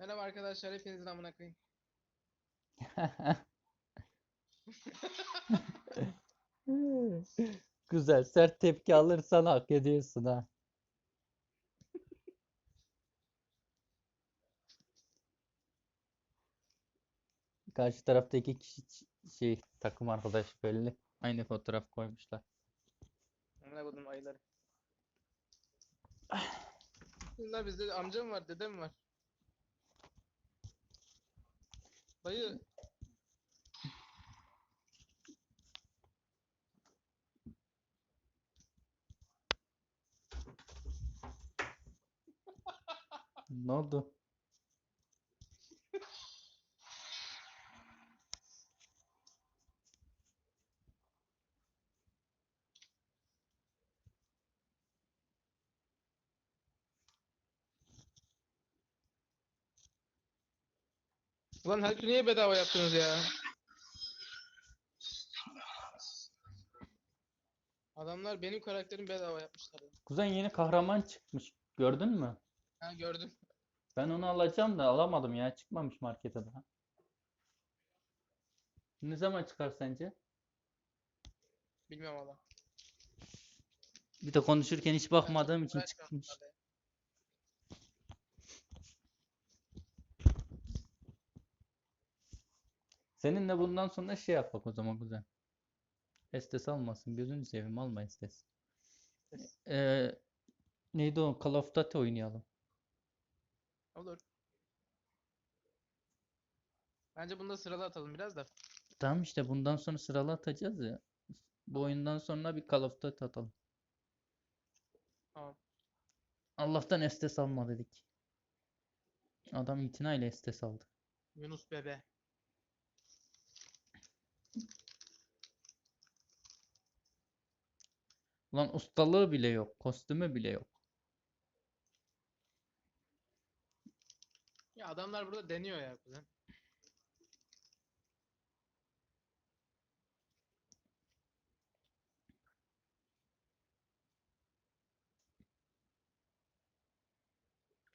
Merhaba arkadaşlar, hepinizin amına koyayım. Güzel. Sert tepki alırsan hak ediyorsun ha. Karşı taraftaki kişi şey takım arkadaş belli. Aynı fotoğraf koymuşlar. Amına koydum ayıları. Bunlar bizde amcam var, dedem var. Dayı, Ne? Ulan her niye bedava yaptınız ya? Adamlar benim karakterimi bedava yapmışlar. ya. Kuzen yeni kahraman çıkmış. Gördün mü? Ha gördüm. Ben onu alacağım da alamadım ya. Çıkmamış markete daha. Ne zaman çıkar sence? Bilmiyorum valla. Bir de konuşurken hiç bakmadığım için çıkmış. ya. Seninle bundan sonra şey yapak o zaman kuzen. Estes almasın. Gözünü seveyim alma. Estes. Ee, neydi o? Call of Duty oynayalım. Olur. Bence bunu da sıralı atalım biraz da. Tamam işte bundan sonra sıralı atacağız ya. Bu oyundan sonra bir Call of Duty atalım. Tamam. Allah'tan Estes alma dedik. Adam itinayla Estes aldı. Yunus bebe. Ulan ustalığı bile yok. Kostümü bile yok. Ya adamlar burada deniyor ya kuzen.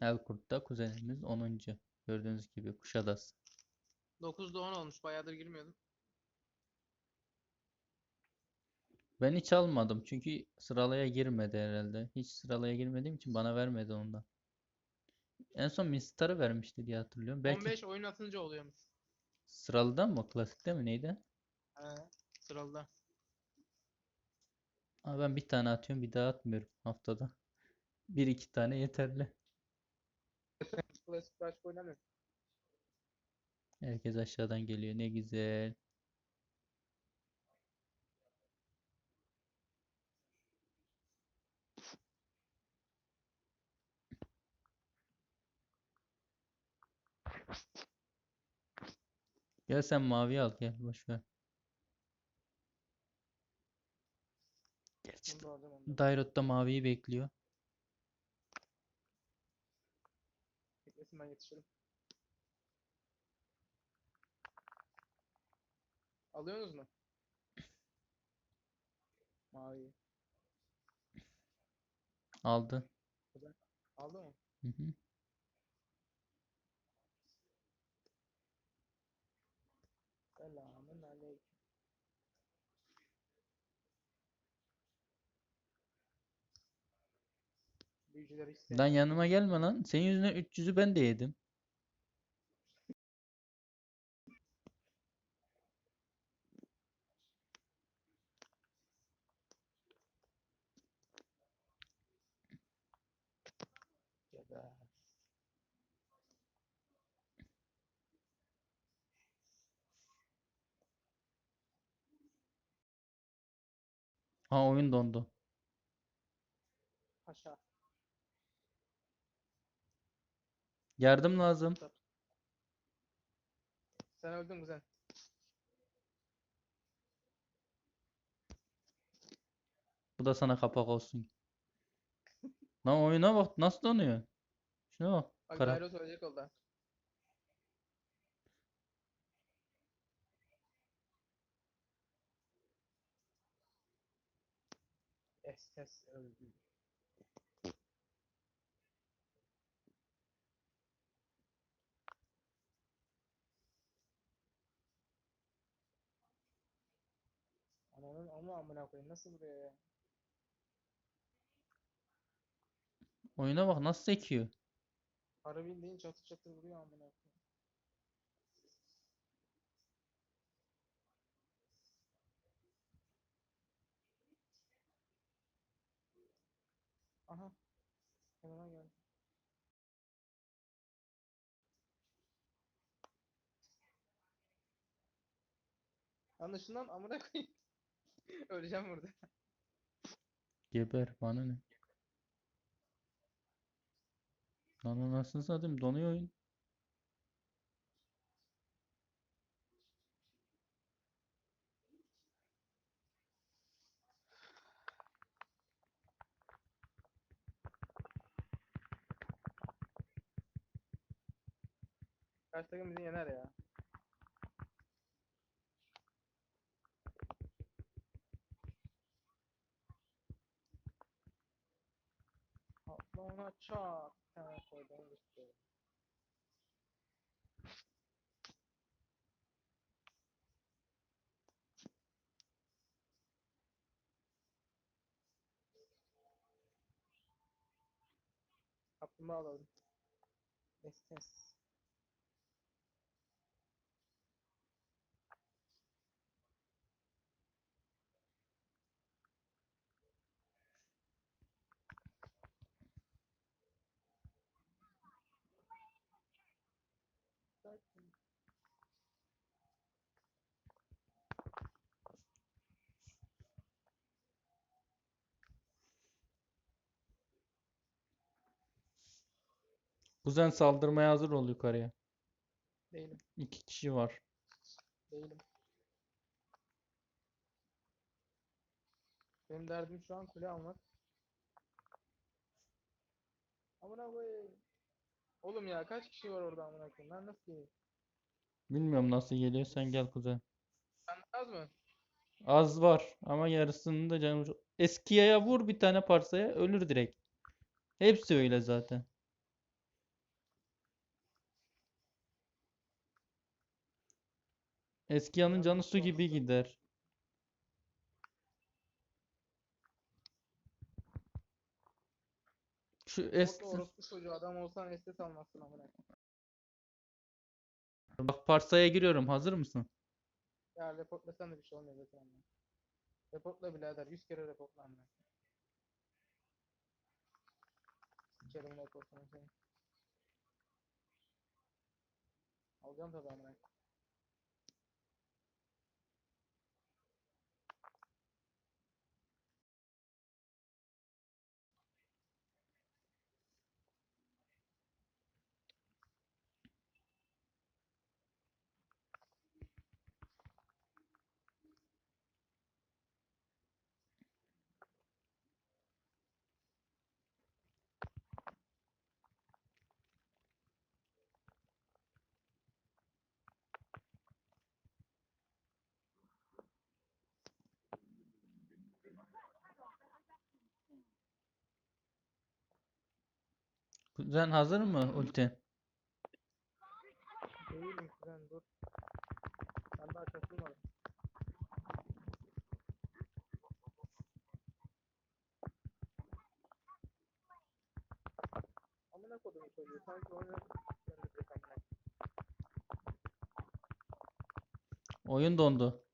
Elkurt'ta kuzenimiz 10. Gördüğünüz gibi Kuşadası. 9'da 10 olmuş. Bayağıdır girmiyordum. Ben hiç almadım çünkü sıralaya girmedi herhalde. Hiç sıralaya girmediğim için bana vermedi ondan. En son Mistar'ı vermişti diye hatırlıyorum. Belki 15 oyun atınca oluyormuş. sıralıdan mı? Klasikte mi neydi? He, sıralıda. Ama ben bir tane atıyorum bir daha atmıyorum haftada. Bir iki tane yeterli. Klasik başka oynamıyorum. Herkes aşağıdan geliyor. Ne güzel. Gel sen mavi al gel boş ver. Gerçi Bunu da maviyi bekliyor. Beklesin ben yetişirim. Alıyorsunuz mu? Mavi. Aldı. Aldı mı? Hı hı. Büyücüleri hiç Lan sevmem. yanıma gelme lan. Senin yüzünden 300'ü ben de yedim. Ha oyun dondu. Paşa. Yardım lazım. Sen öldün kuzen. Bu da sana kapak olsun. Lan oyuna bak nasıl donuyor. Şuna bak. Bak Kara. Dairot ölecek oldu. ha. Estes öldü. Ama amına koyayım nasıl buraya ya? Oyuna bak nasıl sekiyor. Para bildiğin çatır çatır vuruyor amına koyayım. Aha. Yanıma geldi. Anlaşılan amına koyayım. Öleceğim burada. Geber bana ne? Lan anasını satayım donuyor oyun. Kaç takım bizi yener ya. Atla ona. Bir tane koydum gitti. Kaplumbağa alalım. Estes. Kuzen saldırmaya hazır ol yukarıya. Değilim. İki kişi var. Değilim. Benim derdim şu an kule almak. Amına koyayım. Oğlum ya kaç kişi var orada amına koyayım? Ben nasıl geleyim? Bilmiyorum nasıl geliyor sen gel kuzen. Sen az mı? Az var ama yarısını da canım çok- Eskiye'ye vur bir tane parsaya ölür direkt. Hepsi öyle zaten. Eskiyanın canı su gibi gider. Şu es Orta orospu çocuğu adam olsan estes almazsın amına bak parsaya giriyorum. Hazır mısın? Ya reportlasan da bir şey olmuyor zaten. Reportla birader 100 kere reportla amına. Sikerim reportunu seni. Alacağım tabii amına. Kuzen hazır mı ulti? Değilim kuzen dur. Ben daha kasılmadım. Amına kodumu çocuğu sanki oyunu. Oyun dondu.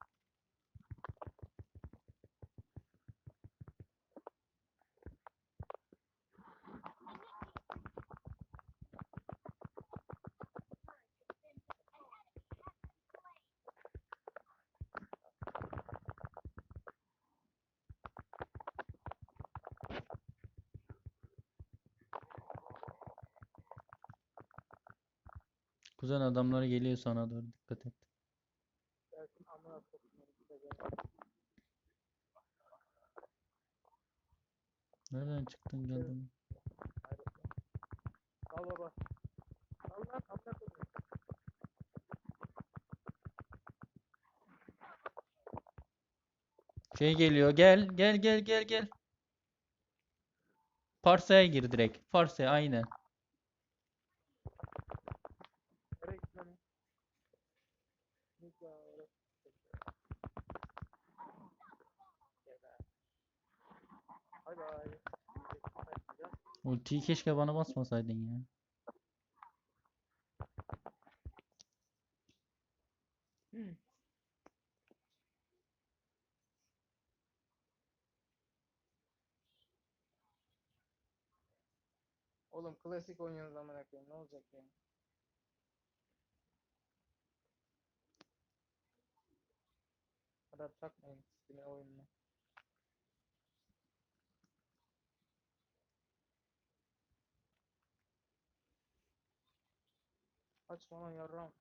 Kuzen adamları geliyor sana doğru dikkat et. Nereden çıktın geldin? Hayret ya. Al baba. Al lan amına. Şey geliyor gel gel gel gel gel. Parsaya gir direkt. Parsaya aynen. Ultiyi keşke bana basmasaydın ya. Hmm. Oğlum klasik oynuyoruz amına koyayım ne olacak ya? Bu kadar takmayın sistemi oyununa. Açma lan yarram.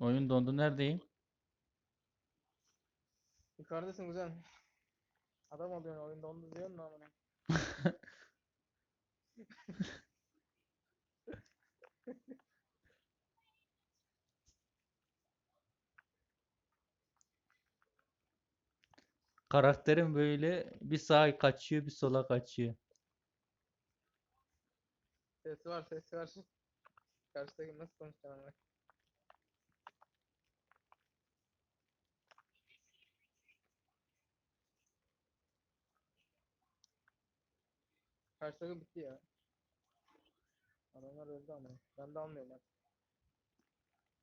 Oyun dondu. Neredeyim? Yukarıdasın güzel. Adam oluyorsun oyunda onu diyorsun da amına. Karakterim böyle bir sağa kaçıyor, bir sola kaçıyor. Sesi var sesi var. Karşıdaki nasıl konuşacağım amına. Karşıdaki bitti ya. Adamlar öldü ama. Ben de almıyorum artık.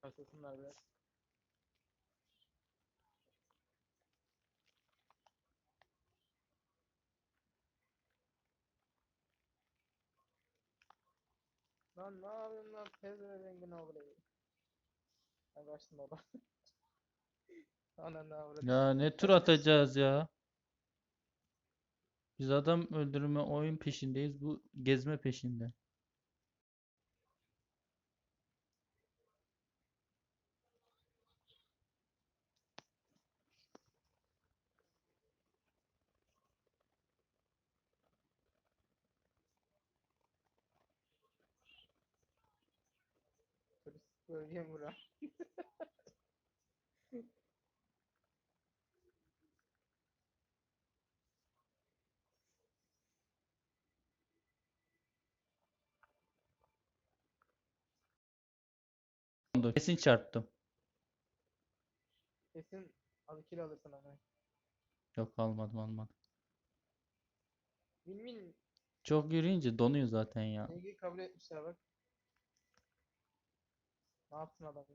Kasasınlar biraz. Lan ne yapıyorsun lan pezevengin oğlu. Ben kaçtım orada. Ana ne avradı. Ya ne tur atacağız ya? Biz adam öldürme oyun peşindeyiz. Bu gezme peşinde. Bölge bura? Kesin çarptım. Kesin abi kill alırsın ama. Yok almadım almadım. Win. Çok yürüyünce donuyor zaten ya. NG kabul etmişler bak. Ne yapsın adam?